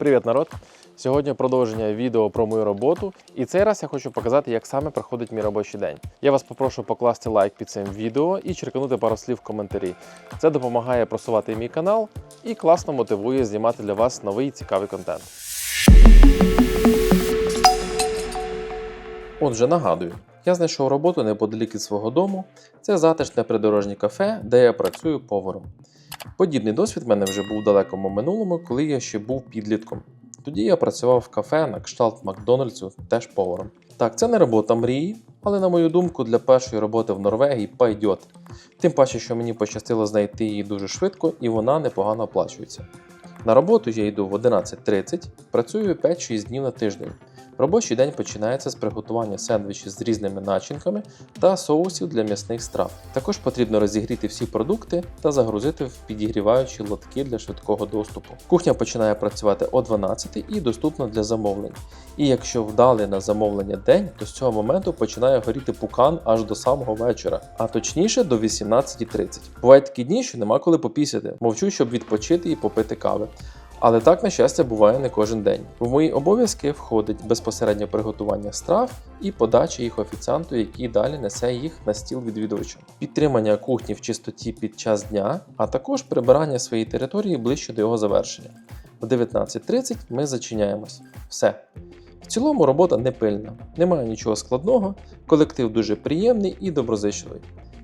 Привіт, народ! Сьогодні продовження відео про мою роботу, і цей раз я хочу показати, як саме проходить мій робочий день. Я вас попрошу покласти лайк під цим відео і черканути пару слів в коментарі. Це допомагає просувати мій канал і класно мотивує знімати для вас новий цікавий контент. Отже, нагадую, я знайшов роботу неподалік від свого дому. Це затишне придорожнє кафе, де я працюю поваром. Подібний досвід в мене вже був у далекому минулому, коли я ще був підлітком. Тоді я працював в кафе на кшталт Макдональдсу, теж поваром. Так, це не робота мрії, але на мою думку, для першої роботи в Норвегії пайдьот. Тим паче, що мені пощастило знайти її дуже швидко і вона непогано оплачується. На роботу я йду в 11.30, працюю 5-6 днів на тиждень. Робочий день починається з приготування сендвічів з різними начинками та соусів для м'ясних страв. Також потрібно розігріти всі продукти та загрузити в підігріваючі лотки для швидкого доступу. Кухня починає працювати о 12 і доступна для замовлень. І якщо вдалий на замовлення день, то з цього моменту починає горіти пукан аж до самого вечора, а точніше до 18.30. Бувають такі дні, що нема коли попісяти. Мовчу, щоб відпочити і попити кави. Але так, на щастя, буває не кожен день. В мої обов'язки входить безпосередньо приготування страв і подача їх офіціанту, який далі несе їх на стіл відвідувачам. Підтримання кухні в чистоті під час дня, а також прибирання своєї території ближче до його завершення. В 19.30 ми зачиняємось. Все. В цілому робота не пильна, немає нічого складного, колектив дуже приємний і доброзичливий.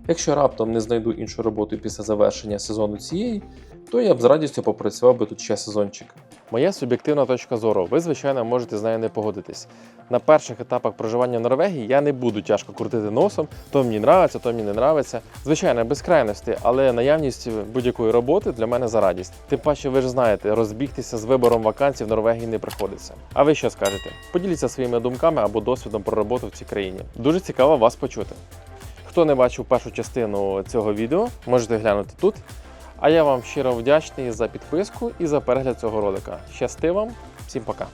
Якщо раптом не знайду іншу роботу після завершення сезону цієї, то я б з радістю попрацював би тут ще сезончик. Моя суб'єктивна точка зору. Ви, звичайно, можете з нею не погодитись. На перших етапах проживання в Норвегії я не буду тяжко крутити носом, то мені нравиться, то мені не нравиться. Звичайно, без крайності, але наявність будь-якої роботи для мене за радість. Тим паче, ви ж знаєте, розбігтися з вибором вакансій в Норвегії не приходиться. А ви що скажете? Поділіться своїми думками або досвідом про роботу в цій країні. Дуже цікаво вас почути. Хто не бачив першу частину цього відео, можете глянути тут. А я вам щиро вдячний за підписку і за перегляд цього ролика. Щасти вам, всім пока!